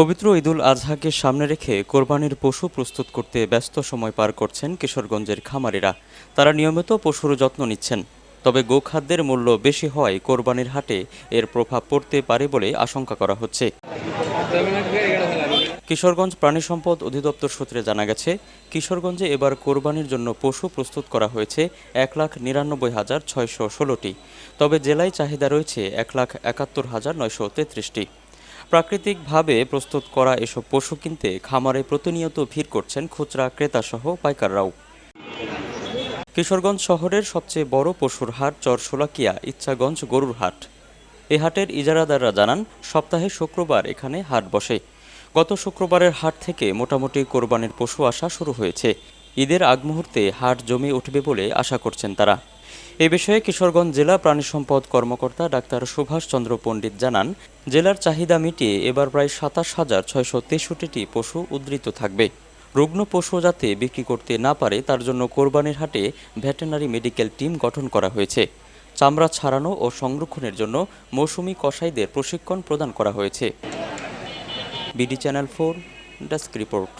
পবিত্র ঈদুল আজহাকে সামনে রেখে কোরবানির পশু প্রস্তুত করতে ব্যস্ত সময় পার করছেন কিশোরগঞ্জের খামারিরা। তারা নিয়মিত পশুর যত্ন নিচ্ছেন। তবে গোখাদ্যের মূল্য বেশি হওয়ায় কোরবানির হাটে এর প্রভাব পড়তে পারে বলে আশঙ্কা করা হচ্ছে। কিশোরগঞ্জ প্রাণী সম্পদ অধিদপ্তর সূত্রে জানা গেছে, কিশোরগঞ্জে এবার কোরবানির জন্য পশু প্রস্তুত করা হয়েছে এক লাখ নিরানব্বই হাজার ছয়শো ষোলোটি। তবে জেলায় চাহিদা রয়েছে এক লাখ একাত্তর হাজার নয়শো তেত্রিশটি। প্রাকৃতিকভাবে প্রস্তুত করা এসব পশু কিনতে খামারে প্রতিনিয়ত ভিড় করছেন খুচরা ক্রেতাসহ পাইকাররাও। কিশোরগঞ্জ শহরের সবচেয়ে বড় পশুর হাট চরশোলাকিয়া ইচ্ছাগঞ্জ গরুর হাট। এ হাটের ইজারাদাররা জানান, সপ্তাহে শুক্রবার এখানে হাট বসে। গত শুক্রবারের হাট থেকে মোটামুটি কোরবানির পশু আসা শুরু হয়েছে। ঈদের আগ মুহূর্তে হাট জমে উঠবে বলে আশা করছেন তারা। এ বিষয়ে কিশোরগঞ্জ জেলা প্রাণী সম্পদ কর্মকর্তা ডাক্তার সুভাষ চন্দ্র পণ্ডিত জানান, জেলার চাহিদা মিটিয়ে এবার প্রায় সাতাশ হাজার ছয়শো তেষট্টিটি পশু উদ্ধৃত থাকবে। রুগ্ন পশু যাতে বিক্রি করতে না পারে, তার জন্য কোরবানির হাটে ভেটেনারি মেডিকেল টিম গঠন করা হয়েছে। চামড়া ছাড়ানো ও সংরক্ষণের জন্য মৌসুমি কসাইদের প্রশিক্ষণ প্রদান করা হয়েছে। BD channel four, desk report.